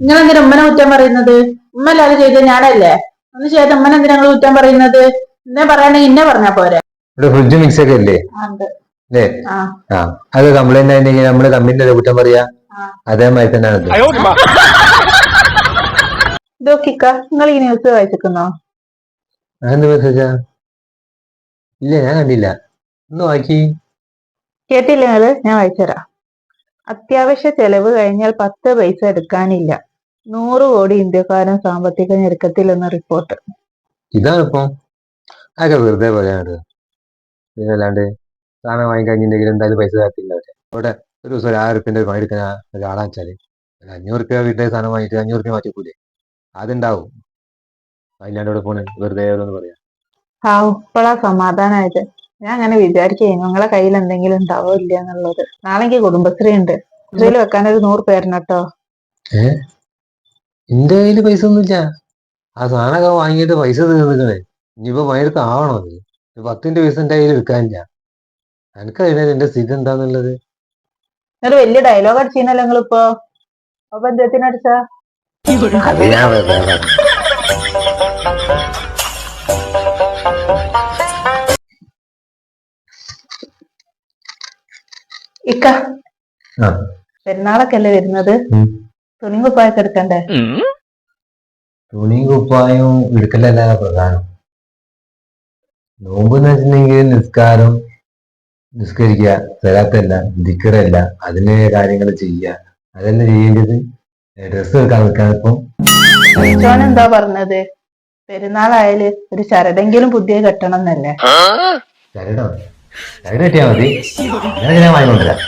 നിങ്ങൾ എന്തിനാ ഉമ്മനെ കുറ്റം പറയുന്നത്? ഉമ്മ അല്ലാതെ ചെയ്തത് ഞാനല്ലേ? ഒന്ന് ചെയ്ത ഉമ്മനെ എന്തിനാ നിങ്ങൾ കുറ്റം പറയുന്നത്? എന്നെ പറയണെങ്കിൽ ഇന്നെ പറഞ്ഞാ പോരെ. ഇവിടെ ഫ്രിഡ്ജ് മിക്സ് ഒക്കെ ഉണ്ട്. അല്ലേ? ആ. ആ. അത് കംപ്ലൈന്റ് ആയിട്ടുണ്ടെങ്കിൽ നമ്മൾ കമ്പനിന്റെ കുറ്റം പറയാ? ആ. അതേമാതിരി തന്നെയാണ് ഇത്. ഇതൊക്കിക്ക നിങ്ങൾ ഈ ന്യൂസ് വായിച്ചിരിക്കുന്നോ? അതെന്ത് മെസ്സേജാ ഇല്ല ഞാൻ കണ്ടില്ല. ഒന്ന് വായിക്കി. കേട്ടില്ല നിങ്ങൾ? ഞാൻ വായിച്ചുതരാം. അത്യാവശ്യ ചെലവ് കഴിഞ്ഞാൽ പത്ത് പൈസ എടുക്കാനില്ല. നൂറ് കോടി ഇന്ത്യക്കാരൻ സാമ്പത്തിക ഞെരുക്കത്തിൽ എന്ന റിപ്പോർട്ട് ഇതാണിപ്പോ. അതൊക്കെ വെറുതെ പറയാനത് അല്ലാണ്ട് സാധനം വാങ്ങിക്കഴിഞ്ഞിട്ടുണ്ടെങ്കിൽ എന്തായാലും പൈസ കാത്തില്ല അവിടെ ഒരു ദിവസം ഒരു ആയിരം റുപ്യന്റെ പണി എടുക്കുന്ന ഒരാളാന്ന് വെച്ചാൽ അഞ്ഞൂറ് റുപ്യ വീട്ടിലെ സാധനം വാങ്ങിയിട്ട് അഞ്ഞൂറ് റുപ്യ മാറ്റിക്കൂലേ അതുണ്ടാവും. അതിനാണ്ട് ഇവിടെ പോണ്? വെറുതെ പറയാ. പറയാം ഇപ്പോഴാ സമാധാനമായത് ഞാൻ അങ്ങനെ വിചാരിക്കുന്നു നിങ്ങളെ കയ്യിൽ എന്തെങ്കിലും ഉണ്ടാവോ ഇല്ല എന്നുള്ളത്. നാളെ എനിക്ക് കുടുംബശ്രീ ഉണ്ട്. കുടുംബശ്രീയിൽ വെക്കാൻ ഒരു നൂറ് പേരിനട്ടോ കേട്ടോ. എന്റെ കയ്യിൽ പൈസ ഒന്നുമില്ല. ആ സാധനമൊക്കെ വാങ്ങിയിട്ട് പൈസ തീർന്നിക്കണേ ഇനിയിപ്പോ ഭയങ്കര ആവണോ അത്? പത്തിന്റെ പൈസ എന്റെ കയ്യിൽ എടുക്കാനില്ല. എനിക്കറിയാം എന്റെ സ്ഥിതി എന്താന്നുള്ളത്. ഒരു വലിയ ഡയലോഗ് അടിച്ചിരുന്നല്ലോ നിങ്ങളിപ്പോ. അപ്പൊ എന്തിനടിച്ചാ ഇക്ക. പെരുന്നാളൊക്കെ അല്ലേ വരുന്നത്? തുണി കുപ്പായൊക്കെ എടുക്കണ്ടേ? തുണിയും കുപ്പായവും എടുക്കലല്ല പ്രധാനം. നോമ്പ് എന്ന് വെച്ചിട്ടുണ്ടെങ്കിൽ നിസ്കാരം നിസ്കരിക്കുക തരാത്തല്ല ദിക്കറല്ല അതിന് കാര്യങ്ങൾ ചെയ്യുക. അതല്ല ചെയ്യേണ്ടത്. ഡ്രസ്സ് എടുക്കാൻ നിൽക്കാൻ ഇപ്പം. എന്താ പറഞ്ഞത്? പെരുന്നാളായാൽ ഒരു ചരടെങ്കിലും പുതിയ കെട്ടണം എന്നല്ലേ? ചരടോ ചരട് കിട്ടിയാൽ മതി. അങ്ങനെ ഞാൻ വാങ്ങിക്കൊണ്ടിരാം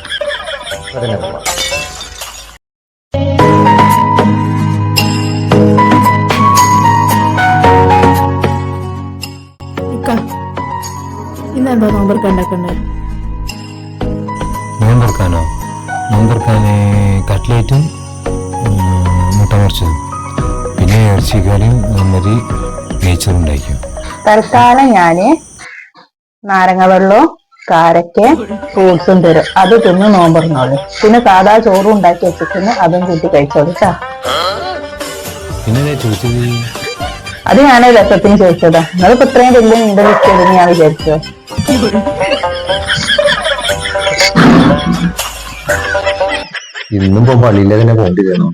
അതന്നെ പോവാം. ഇന്നെന്താ നോമ്പർക്ക് ഉണ്ടാക്കണ്ടേ നോമ്പെടുക്കാനോ നോമ്പെടുക്കാൻ കട്ട്ലേറ്റും മുട്ട മുറിച്ചതും പിന്നെ ഇറച്ചിക്കറിയും നമ്മരി നെയ്ച്ചറും ഉണ്ടായിരിക്കും തൽക്കാലം ഞാൻ നാരങ്ങ വെള്ളവും കാരക്ക ഫ്രൂട്ട്സും തരും. അത് തിന്ന് നോമ്പറന്നോളൂ. പിന്നെ സാധാ ചോറും ഉണ്ടാക്കി വെച്ചിട്ട് അതും കൂട്ടി കഴിച്ചോളൂ കേട്ടാ അത് ഞാൻ രസത്തിന് ചോദിച്ചതാ. നിങ്ങളിപ്പോ ഇത്രയും വലിയ നീണ്ട ലിസ്റ്റ് ചെയ്തെന്ന് ഞാൻ വിചാരിച്ചു? ഇന്നും ഇപ്പൊ പള്ളിയിലെ തന്നെ പോകേണ്ടി വരും